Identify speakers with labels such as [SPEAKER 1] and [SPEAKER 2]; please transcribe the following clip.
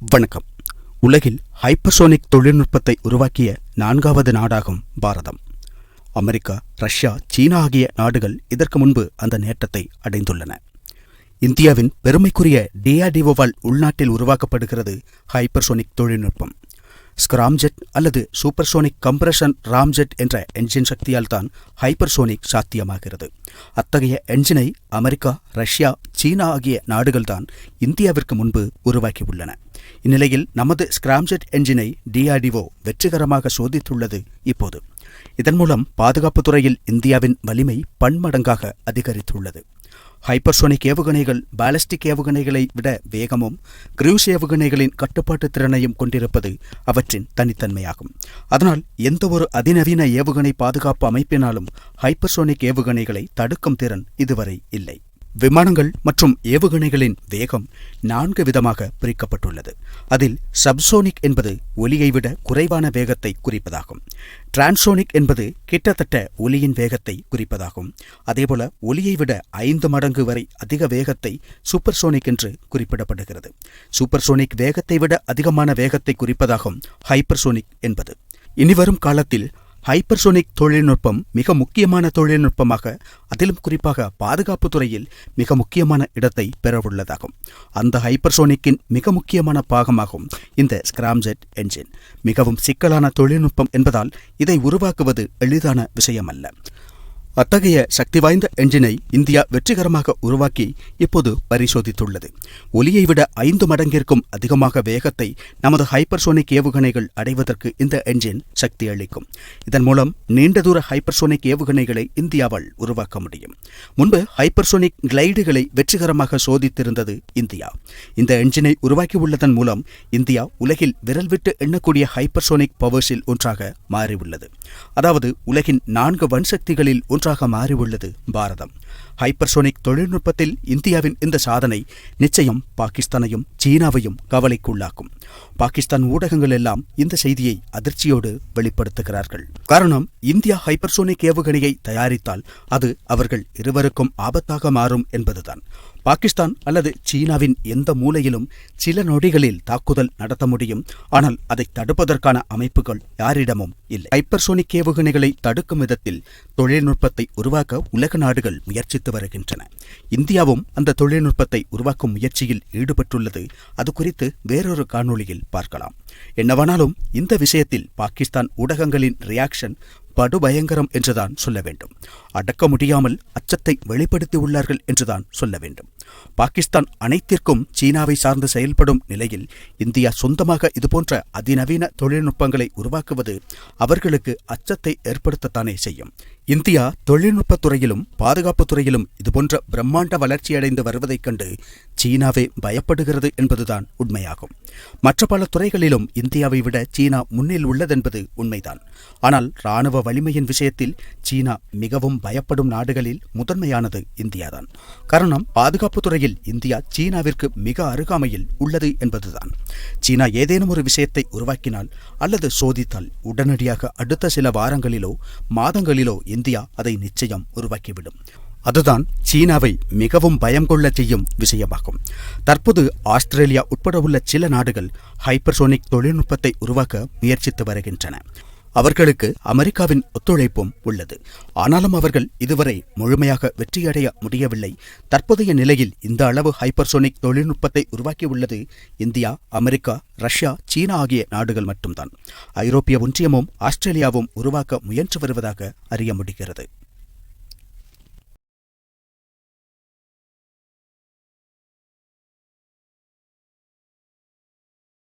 [SPEAKER 1] வணக்கம். உலகில் ஹைப்பர்சோனிக் தொழில்நுட்பத்தை உருவாக்கிய நான்காவது நாடாகும் பாரதம். அமெரிக்கா ரஷ்யா சீனா ஆகிய நாடுகள் இதற்கு முன்பு அந்த நேட்டத்தை அடைந்துள்ளன. இந்தியாவின் பெருமைக்குரிய டிஆர்டிஓவால் உள்நாட்டில் உருவாக்கப்படுகிறது ஹைப்பர்சோனிக் தொழில்நுட்பம். ஸ்கிராம்ஜெட் அல்லது சூப்பர்சோனிக் கம்ப்ரஷன் ராம்ஜெட் என்ற என்ஜின் சக்தியால் தான் ஹைப்பர்சோனிக் சாத்தியமாகிறது. அத்தகைய என்ஜினை அமெரிக்கா ரஷ்யா சீனா ஆகிய நாடுகள்தான் இந்தியாவிற்கு முன்பு உருவாக்கியுள்ளன. இந்நிலையில் நமது ஸ்கிராம்ஜெட் என்ஜினை டிஆர்டிஓ வெற்றிகரமாக சோதித்துள்ளது இப்போது. இதன் மூலம் பாதுகாப்பு துறையில் இந்தியாவின் வலிமை பன்மடங்காக அதிகரித்துள்ளது. ஹைப்பர்சோனிக் ஏவுகணைகள் பாலிஸ்டிக் ஏவுகணைகளை விட வேகமும் கிரூஸ் ஏவுகணைகளின் கட்டுப்பாட்டு திறனையும் கொண்டிருப்பது அவற்றின் தனித்தன்மையாகும். அதனால் எந்தவொரு அதிநவீன ஏவுகணை பாதுகாப்பு அமைப்பினாலும் ஹைப்பர்சோனிக் ஏவுகணைகளை தடுக்கும் திறன் இதுவரை இல்லை. விமானங்கள் மற்றும் ஏவுகணைகளின் வேகம் நான்கு விதமாக பிரிக்கப்பட்டுள்ளது. அதில் சப்சோனிக் என்பது ஒலியை விட குறைவான வேகத்தை குறிப்பதாகும். டிரான்சோனிக் என்பது கிட்டத்தட்ட ஒலியின் வேகத்தை குறிப்பதாகும். அதேபோல ஒலியை விட ஐந்து மடங்கு வரை அதிக வேகத்தை சூப்பர்சோனிக் என்று குறிப்பிடப்படுகிறது. சூப்பர்சோனிக் வேகத்தை விட அதிகமான வேகத்தை குறிப்பதாகும் ஹைப்பர்சோனிக் என்பது. இனிவரும் காலத்தில் ஹைப்பர்சோனிக் தொழில்நுட்பம் மிக முக்கியமான தொழில்நுட்பமாக அதிலும் குறிப்பாக பாதுகாப்பு துறையில் மிக முக்கியமான இடத்தை பெறவுள்ளதாகும். அந்த ஹைப்பர்சோனிக்கின் மிக முக்கியமான பாகமாகும் இந்த ஸ்கிராம்ஜெட் என்ஜின் மிகவும் சிக்கலான தொழில்நுட்பம் என்பதால் இதை உருவாக்குவது எளிதான விஷயமல்ல. அத்தகைய சக்தி வாய்ந்த என்ஜினை இந்தியா வெற்றிகரமாக உருவாக்கி இப்போது பரிசோதித்துள்ளது. ஒலியை விட ஐந்து மடங்கிற்கும் அதிகமாக வேகத்தை நமது ஹைப்பர்சோனிக் ஏவுகணைகள் அடைவதற்கு இந்த என்ஜின் சக்தி அளிக்கும். இதன் மூலம் நீண்ட தூர ஹைப்பர்சோனிக் ஏவுகணைகளை இந்தியாவால் உருவாக்க முடியும். முன்பு ஹைப்பர்சோனிக் கிளைடுகளை வெற்றிகரமாக சோதித்திருந்தது இந்தியா. இந்த என்ஜினை உருவாக்கியுள்ளதன் மூலம் இந்தியா உலகில் விரல் விட்டு எண்ணக்கூடிய ஹைப்பர்சோனிக் பவர்ஸில் ஒன்றாக மாறியுள்ளது. அதாவது உலகின் நான்கு வன்சக்திகளில் ஒன்றாக மாறியுள்ளது பாரதம். ஹைப்பர்சோனிக் தொழில்நுட்பத்தில் இந்தியாவின் இந்த சாதனை நிச்சயம் பாகிஸ்தானையும் சீனாவையும் கவலைக்குள்ளாக்கும். பாகிஸ்தான் ஊடகங்கள் எல்லாம் இந்த செய்தியை அதிர்ச்சியோடு வெளிப்படுத்துகிறார்கள். காரணம் இந்தியா ஹைப்பர்சோனிக் ஏவுகணையை தயாரித்தால் அது அவர்கள் இருவருக்கும் ஆபத்தாக மாறும் என்பதுதான். பாகிஸ்தான் அல்லது சீனாவின் எந்த மூலையிலும் சில நொடிகளில் தாக்குதல் நடத்த முடியும். ஆனால் அதை தடுப்பதற்கான அமைப்புகள் யாரிடமும் இல்லை. ஹைப்பர்சோனிக் ஏவுகணைகளை தடுக்கும் விதத்தில் தொழில்நுட்பத்தை உருவாக்க உலக நாடுகள் முயற்சித்து வருகின்றன. இந்தியாவும் அந்த தொழில்நுட்பத்தை உருவாக்கும் முயற்சியில் ஈடுபட்டுள்ளது. அது குறித்து வேறொரு காணொளியில் பார்க்கலாம். என்னவானாலும் இந்த விஷயத்தில் பாகிஸ்தான் ஊடகங்களின் ரியாக்ஷன் படுபயங்கரம் என்றுதான் சொல்ல வேண்டும். அடக்க முடியாமல் அச்சத்தை வெளிப்படுத்தியுள்ளார்கள் என்றுதான் சொல்ல வேண்டும். பாகிஸ்தான் அனைத்திற்கும் சீனாவை சார்ந்து செயல்படும் நிலையில் இந்தியா சொந்தமாக இதுபோன்ற அதிநவீன தொழில்நுட்பங்களை உருவாக்குவது அவர்களுக்கு அச்சத்தை ஏற்படுத்தத்தானே செய்யும். இந்தியா தொழில்நுட்பத் துறையிலும் பாதுகாப்புத் துறையிலும் இதுபோன்ற பிரம்மாண்ட வளர்ச்சியடைந்து வருவதைக் கண்டு சீனாவே பயப்படுகிறது என்பதுதான் உண்மையாகும். மற்ற பல துறைகளிலும் இந்தியாவை விட சீனா முன்னில் உள்ளதென்பது உண்மைதான். ஆனால் ராணுவ வலிமையின் விஷயத்தில் சீனா மிகவும் பயப்படும் நாடுகளில் முதன்மையானது இந்தியாதான். காரணம் பாதுகாப்பு பாதுகாப்பு துறையில் இந்தியா சீனாவிற்கு மிக அருகாமையில் உள்ளது என்பதுதான். சீனா ஏதேனும் ஒரு விஷயத்தை உருவாக்கினால் அல்லது சோதித்தால் உடனடியாக அடுத்த சில வாரங்களிலோ மாதங்களிலோ இந்தியா அதை நிச்சயம் உருவாக்கிவிடும். அதுதான் சீனாவை மிகவும் பயம் கொள்ள செய்யும் விஷயமாகும். தற்போது ஆஸ்திரேலியா உட்பட உள்ள சில நாடுகள் ஹைப்பர்சோனிக் தொழில்நுட்பத்தை உருவாக்க முயற்சித்து வருகின்றன. அவர்களுக்கு அமெரிக்காவின் ஒத்துழைப்பும் உள்ளது. ஆனாலும் அவர்கள் இதுவரை முழுமையாக வெற்றியடைய முடியவில்லை. தற்போதைய நிலையில் இந்த அளவு ஹைப்பர்சோனிக் தொழில்நுட்பத்தை உருவாக்கியுள்ளது இந்தியா அமெரிக்கா ரஷ்யா சீனா ஆகிய நாடுகள் மட்டும்தான். ஐரோப்பிய ஒன்றியமும் ஆஸ்திரேலியாவும் உருவாக்க முயன்று வருவதாக அறிய முடிகிறது.